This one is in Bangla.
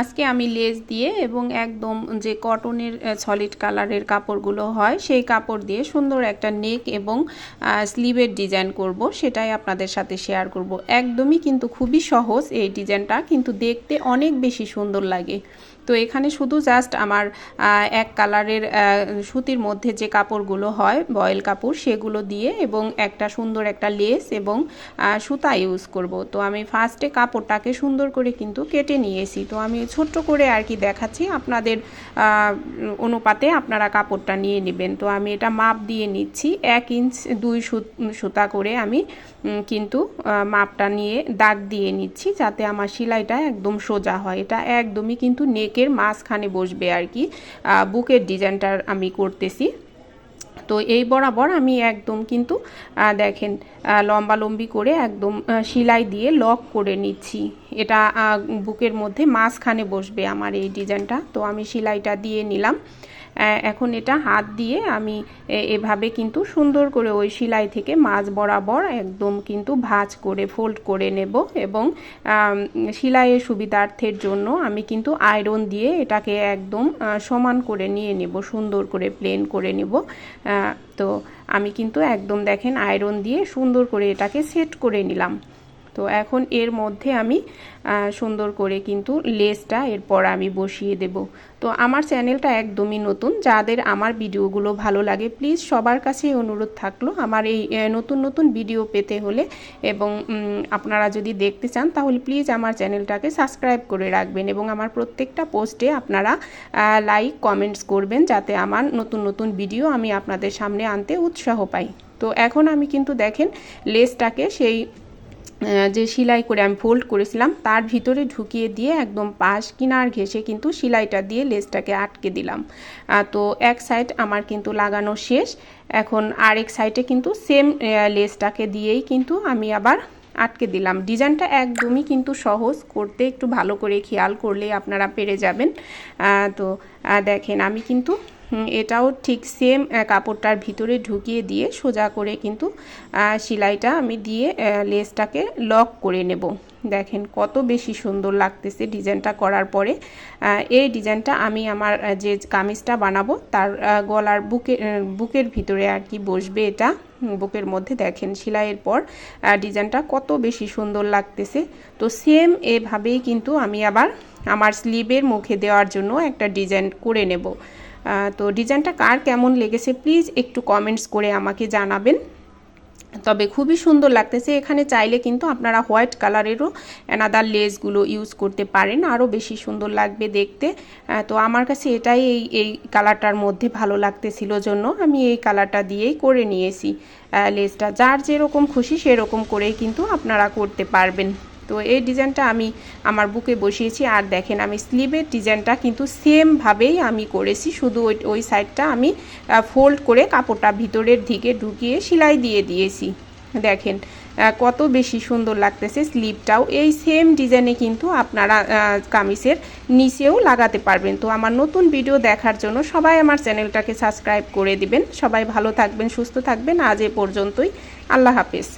আজকে আমি লেস দিয়ে এবং একদম যে কটনের সলিড কালারের কাপড়গুলো হয়, সেই কাপড় দিয়ে সুন্দর একটা নেক এবং স্লিভের ডিজাইন করব। সেটাই আপনাদের সাথে শেয়ার করব। একদমই কিন্তু খুবই সহজ এই ডিজাইনটা কিন্তু দেখতে অনেক বেশি সুন্দর লাগে। তো এখানে শুধু জাস্ট আমার এক কালারের সুতির মধ্যে যে কাপড়গুলো হয়, বয়েল কাপড়, সেগুলো দিয়ে এবং একটা সুন্দর একটা লেস এবং সুতা ইউজ করব। তো আমি ফার্স্টে কাপড়টাকে সুন্দর করে কিন্তু কেটে নিয়েছি। তো আমি ছোট্ট করে আর কি দেখাচ্ছি। আপনাদের অনুপাতে আপনারা কাপড়টা নিয়ে নেবেন। তো আমি এটা মাপ দিয়ে নিচ্ছি। এক ইঞ্চ, দুই সুতা করে আমি কিন্তু মাপটা নিয়ে দাগ দিয়ে নিচ্ছি যাতে আমার সেলাইটা একদম সোজা হয়। এটা একদমই কিন্তু নেকের মাঝখানে বসবে আর কি বুকের ডিজাইনটার আমি করতেছি। তো এই বরাবর আমি একদম কিন্তু দেখেন লম্বালম্বি করে একদম সেলাই দিয়ে লক করে নিচ্ছি। এটা বুকের মধ্যে মাঝখানে বসবে আমার এই ডিজাইনটা। তো আমি সেলাইটা দিয়ে নিলাম। এখন এটা হাত দিয়ে আমি এভাবে কিন্তু সুন্দর করে ওই সেলাই থেকে মাছ বরাবর একদম কিন্তু ভাজ করে, ফোল্ড করে নেব এবং সেলাইয়ের সুবিধার্থের জন্য আমি কিন্তু আয়রন দিয়ে এটাকে একদম সমান করে নিয়ে নেব, সুন্দর করে প্লেন করে নেব। তো আমি কিন্তু একদম দেখেন আয়রন দিয়ে সুন্দর করে এটাকে সেট করে নিলাম। তো এখন এর মধ্যে আমি সুন্দর করে কিন্তু লেসটা এরপর আমি বসিয়ে দেব। তো আমার চ্যানেলটা একদমই নতুন। যাদের আমার ভিডিওগুলো ভালো লাগে, প্লিজ সবার কাছে অনুরোধ থাকল আমার এই নতুন নতুন ভিডিও পেতে হলে এবং আপনারা যদি দেখতে চান তাহলে প্লিজ আমার চ্যানেলটাকে সাবস্ক্রাইব করে রাখবেন এবং আমার প্রত্যেকটা পোস্টে আপনারা লাইক, কমেন্টস করবেন যাতে আমার নতুন নতুন ভিডিও আমি আপনাদের সামনে আনতে উৎসাহ পাই। তো এখন আমি কিন্তু দেখেন লেসটাকে সেই যে সেলাই করে আমি ফোল্ড করেছিলাম, তার ভিতরে ঢুকিয়ে দিয়ে একদম পাশ কিনার ঘেসে কিন্তু সেলাইটা দিয়ে লেসটাকে আটকে দিলাম। তো এক সাইড আমার কিন্তু লাগানো শেষ। এখন আরেক সাইডে কিন্তু সেম লেসটাকে দিয়েই কিন্তু আমি আবার আটকে দিলাম। ডিজাইনটা একদমই কিন্তু সহজ, করতে একটু ভালো করে খেয়াল করলে আপনারা পেরে যাবেন। তো দেখেন আমি কিন্তু এটাও ঠিক সেম কাপড়টার ভিতরে ঢুকিয়ে দিয়ে সোজা করে কিন্তু সেলাইটা আমি দিয়ে লেসটাকে লক করে নেব। দেখেন কত বেশি সুন্দর লাগতেছে ডিজাইনটা করার পরে। এই ডিজাইনটা আমি আমার যে কামিজটা বানাবো তার গলার বুকে বুকের ভিতরে আর কি বসবে এটা। বুকের মধ্যে দেখেন সেলাইয়ের পর ডিজাইনটা কত বেশি সুন্দর লাগতেছে। তো সেম এভাবেই কিন্তু আমি আবার আমার স্লিভের মুখে দেওয়ার জন্য একটা ডিজাইন করে নেব। তো ডিজাইনটা কার কেমন লেগেছে প্লিজ একটু কমেন্টস করে আমাকে জানাবেন। তবে খুবই সুন্দর লাগতেছে। এখানে চাইলে কিন্তু আপনারা হোয়াইট কালারেরও অ্যানাদার লেসগুলো ইউজ করতে পারেন। আরও বেশি সুন্দর লাগবে দেখতে। তো আমার কাছে এটাই এই এই কালারটার মধ্যে ভালো লাগতেছিল জন্য আমি এই কালারটা দিয়েই করে নিয়েছি। লেসটা যার যেরকম খুশি সেরকম করেই কিন্তু আপনারা করতে পারবেন। তো এই ডিজাইনটা আমি আমার বুকে বসিয়েছি। আর দেখেন, আমি স্লিভের ডিজাইনটা কিন্তু সেমভাবেই আমি করেছি। শুধু ওই ওই সাইডটা আমি ফোল্ড করে কাপড়টা ভিতরের দিকে ঢুকিয়ে সেলাই দিয়ে দিয়েছি। দেখেন কত বেশি সুন্দর লাগতেছে স্লিভটাও। এই সেম ডিজাইনে কিন্তু আপনারা কামিজের নিচেও লাগাতে পারবেন। তো আমার নতুন ভিডিও দেখার জন্য সবাই আমার চ্যানেলটাকে সাবস্ক্রাইব করে দিবেন। সবাই ভালো থাকবেন, সুস্থ থাকবেন। আজ এ পর্যন্তই। আল্লাহ হাফেজ।